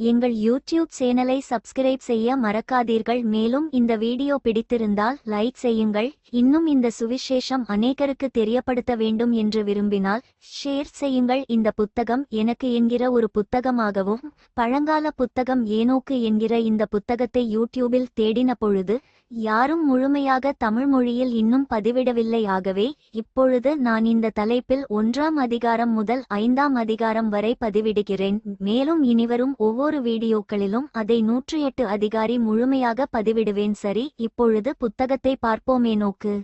எங்கள் யூடியூப் சேனலை சப்ஸ்கிரைப் செய்ய மறக்காதீர்கள். மேலும் இந்த வீடியோ பிடித்திருந்தால் லைக் செய்யுங்கள். இன்னும் இந்த சுவிசேஷம் அநேகருக்கு தெரியப்படுத்த வேண்டும் என்று விரும்பினால் ஷேர் செய்யுங்கள். இந்த புத்தகம் எனக்கு என்கிற ஒரு புத்தகமாகவும் பழங்கால புத்தகம் ஏனோக்கு என்கிற இந்த புத்தகத்தை யூடியூபில் தேடின பொழுது யாரும் முழுமையாக தமிழ் மொழியில் இன்னும் பதிவிடவில்லை. ஆகவே இப்பொழுது நான் இந்த தலைப்பில் ஒன்றாம் அதிகாரம் முதல் ஐந்தாம் அதிகாரம் வரை பதிவிடுகிறேன். மேலும் இனிவரும் ஒவ்வொரு வீடியோக்களிலும் அதை நூற்றி எட்டு அதிகாரி முழுமையாக பதிவிடுவேன். சரி இப்பொழுது புத்தகத்தை பார்ப்போமே நோக்கு.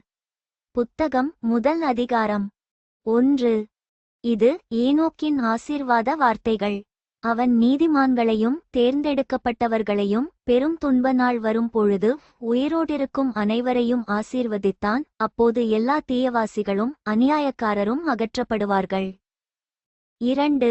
புத்தகம் முதல் அதிகாரம். ஒன்று. இது ஏனோக்கின் ஆசீர்வாத வார்த்தைகள். அவன் நீதிமான்களையும் தேர்ந்தெடுக்கப்பட்டவர்களையும் பெரும் துன்ப நாள் வரும் பொழுது உயிரோடிருக்கும் அனைவரையும் ஆசீர்வதித்தான் அப்போது எல்லா தீயவாசிகளும் அநியாயக்காரரும் அகற்றப்படுவார்கள். இரண்டு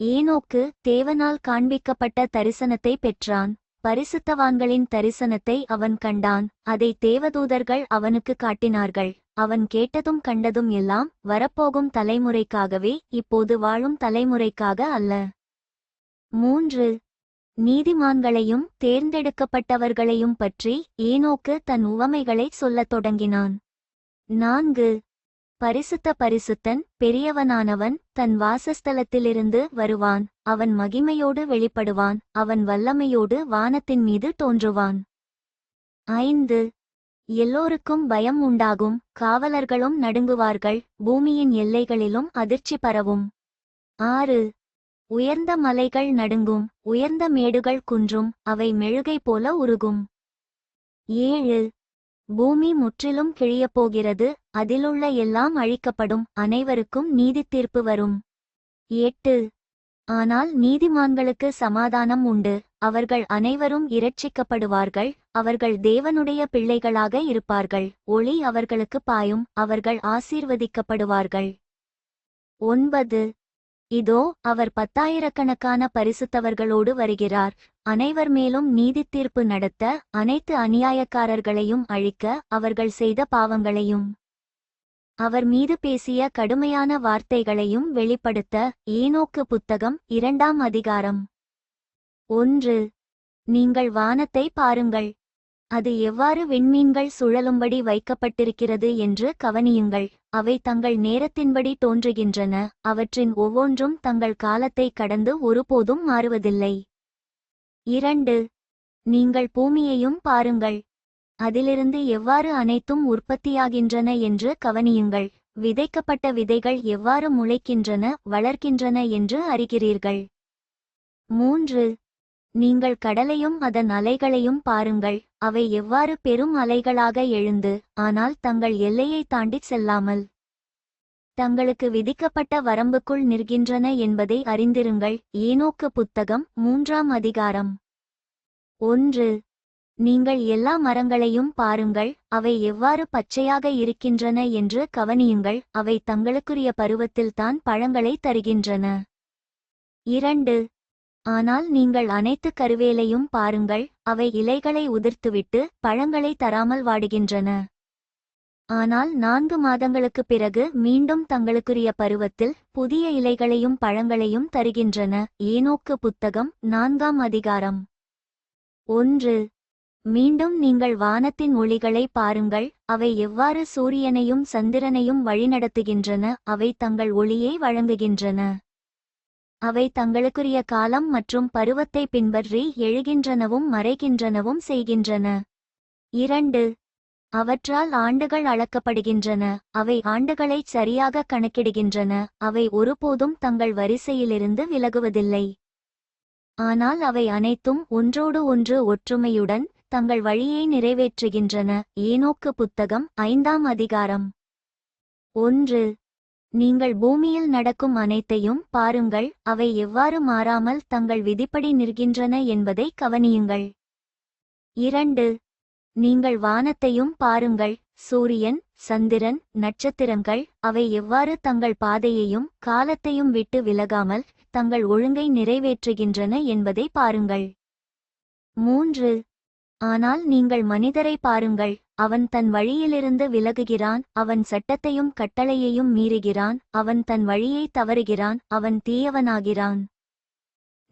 ஏனோக்கு தேவனால் காண்பிக்கப்பட்ட தரிசனத்தை பெற்றான். பரிசுத்தவான்களின் தரிசனத்தை அவன் கண்டான். அதை தேவதூதர்கள் அவனுக்கு காட்டினார்கள். அவன் கேட்டதும் கண்டதும் எல்லாம் வரப்போகும் தலைமுறைக்காகவே இப்போது வாழும் தலைமுறைக்காக அல்ல. மூன்று. நீதிமான்களையும் தேர்ந்தெடுக்கப்பட்டவர்களையும் பற்றி ஏனோக்கு தன் உவமைகளை சொல்லத் தொடங்கினான். நான்கு. பரிசுத்த பரிசுத்தன் பெரியவனானவன் தன் வாசஸ்தலத்திலிருந்து வருவான். அவன் மகிமையோடு வெளிப்படுவான். அவன் வல்லமையோடு வானத்தின் மீது தோன்றுவான். ஐந்து. எல்லோருக்கும் பயம் உண்டாகும். காவலர்களும் நடுங்குவார்கள். பூமியின் எல்லைகளிலும் அதிர்ச்சி பரவும். ஆறு. உயர்ந்த மலைகள் நடுங்கும் உயர்ந்த மேடுகள் குன்றும் அவை மெழுகை போல உருகும். ஏழு. பூமி முற்றிலும் கிழியப் போகிறது அதிலுள்ள எல்லாம் அழிக்கப்படும் அனைவருக்கும் நீதி தீர்ப்பு வரும். எட்டு. ஆனால் நீதிமான்களுக்கு சமாதானம் உண்டு அவர்கள் அனைவரும் இரட்சிக்கப்படுவார்கள் அவர்கள் தேவனுடைய பிள்ளைகளாக இருப்பார்கள் ஒளி அவர்களுக்கு பாயும் அவர்கள் ஆசீர்வதிக்கப்படுவார்கள். ஒன்பது. இதோ அவர் பத்தாயிரக்கணக்கான பரிசுத்தவர்களோடு வருகிறார். அனைவர் மேலும் நீதித் தீர்ப்பு நடத்த அனைத்து அநியாயக்காரர்களையும் அழிக்க அவர்கள் செய்த பாவங்களையும் அவர் மீது பேசிய கடுமையான வார்த்தைகளையும் வெளிப்படுத்த ஏனோக்கு புத்தகம் இரண்டாம் அதிகாரம். ஒன்று. நீங்கள் வானத்தை பாருங்கள். அது எவ்வாறு விண்மீன்கள் சுழலும்படி வைக்கப்பட்டிருக்கிறது என்று கவனியுங்கள். அவை தங்கள் நேரத்தின்படி தோன்றுகின்றன. அவற்றின் ஒவ்வொன்றும் தங்கள் காலத்தை கடந்து ஒருபோதும் மாறுவதில்லை. இரண்டு நீங்கள் பூமியையும் பாருங்கள். அதிலிருந்து எவ்வாறு அனைத்தும் உற்பத்தியாகின்றன என்று கவனியுங்கள். விதைக்கப்பட்ட விதைகள் எவ்வாறு முளைக்கின்றன வளர்க்கின்றன என்று அறிகிறீர்கள். மூன்று நீங்கள் கடலையும் அதன் அலைகளையும் பாருங்கள் அவை எவ்வாறு பெரும் அலைகளாக எழுந்து ஆனால் தங்கள் எல்லையை தாண்டிச் செல்லாமல். தங்களுக்கு விதிக்கப்பட்ட வரம்புக்குள் நிற்கின்றன என்பதை அறிந்திருங்கள். ஏனோக்கு புத்தகம் மூன்றாம் அதிகாரம். ஒன்று. நீங்கள் எல்லா மரங்களையும் பாருங்கள் அவை எவ்வாறு பச்சையாக இருக்கின்றன என்று கவனியுங்கள் அவை தங்களுக்குரிய பருவத்தில்தான் பழங்களை தருகின்றன. இரண்டு. ஆனால் நீங்கள் அனைத்து கருவேலையும் பாருங்கள் அவை இலைகளை உதிர்த்துவிட்டு பழங்களை தராமல் வாடுகின்றன. ஆனால் நான்கு மாதங்களுக்குப் பிறகு மீண்டும் தங்களுக்குரிய பருவத்தில் புதிய இலைகளையும் பழங்களையும் தருகின்றன. ஏனோக்கு புத்தகம் நான்காம் அதிகாரம். ஒன்று. மீண்டும் நீங்கள் வானத்தின் ஒளிகளை பாருங்கள் அவை எவ்வாறு சூரியனையும் சந்திரனையும் வழிநடத்துகின்றன அவை தங்கள் ஒளியை வழங்குகின்றன. அவை தங்களுக்குரிய காலம் மற்றும் பருவத்தை பின்பற்றி எழுகின்றனவும் மறைகின்றனவும் செய்கின்றன. இரண்டு அவற்றால் ஆண்டுகள் அளக்கப்படுகின்றன. அவை ஆண்டுகளைச் சரியாக கணக்கிடுகின்றன. அவை ஒருபோதும் தங்கள் வரிசையிலிருந்து விலகுவதில்லை. ஆனால் அவை அனைத்தும் ஒன்றோடு ஒன்று ஒற்றுமையுடன் தங்கள் வழியை நிறைவேற்றுகின்றன. ஏனோக்கு புத்தகம் ஐந்தாம் அதிகாரம். ஒன்று நீங்கள் பூமியில் நடக்கும் அனைத்தையும் பாருங்கள் அவை எவ்வாறு மாறாமல் தங்கள் விதிப்படி நிற்கின்றன என்பதை கவனியுங்கள். இரண்டு நீங்கள் வானத்தையும் பாருங்கள் சூரியன் சந்திரன் நட்சத்திரங்கள் அவை எவ்வாறு தங்கள் பாதையையும் காலத்தையும் விட்டு விலகாமல் தங்கள் ஒழுங்கை நிறைவேற்றுகின்றன என்பதை பாருங்கள். மூன்று ஆனால் நீங்கள் மனிதரை பாருங்கள் அவன் தன் வழியிலிருந்து விலகுகிறான் அவன் சட்டத்தையும் கட்டளையையும் மீறுகிறான் அவன் தன் வழியை தவறுகிறான் அவன் தீயவனாகிறான்.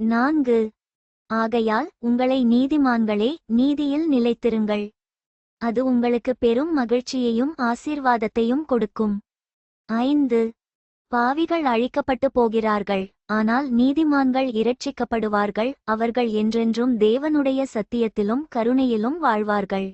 நான்கு. ஆகையால் உங்களை நீதிமான்களே நீதியில் நிலைத்திருங்கள். அது உங்களுக்கு பெரும் மகிழ்ச்சியையும் ஆசீர்வாதத்தையும் கொடுக்கும். ஐந்து. பாவிகள் அழிக்கப்பட்டு போகிறார்கள் ஆனால் நீதிமான்கள் இரட்சிக்கப்படுவார்கள் அவர்கள் என்றென்றும் தேவனுடைய சத்தியத்திலும் கருணையிலும் வாழ்வார்கள்.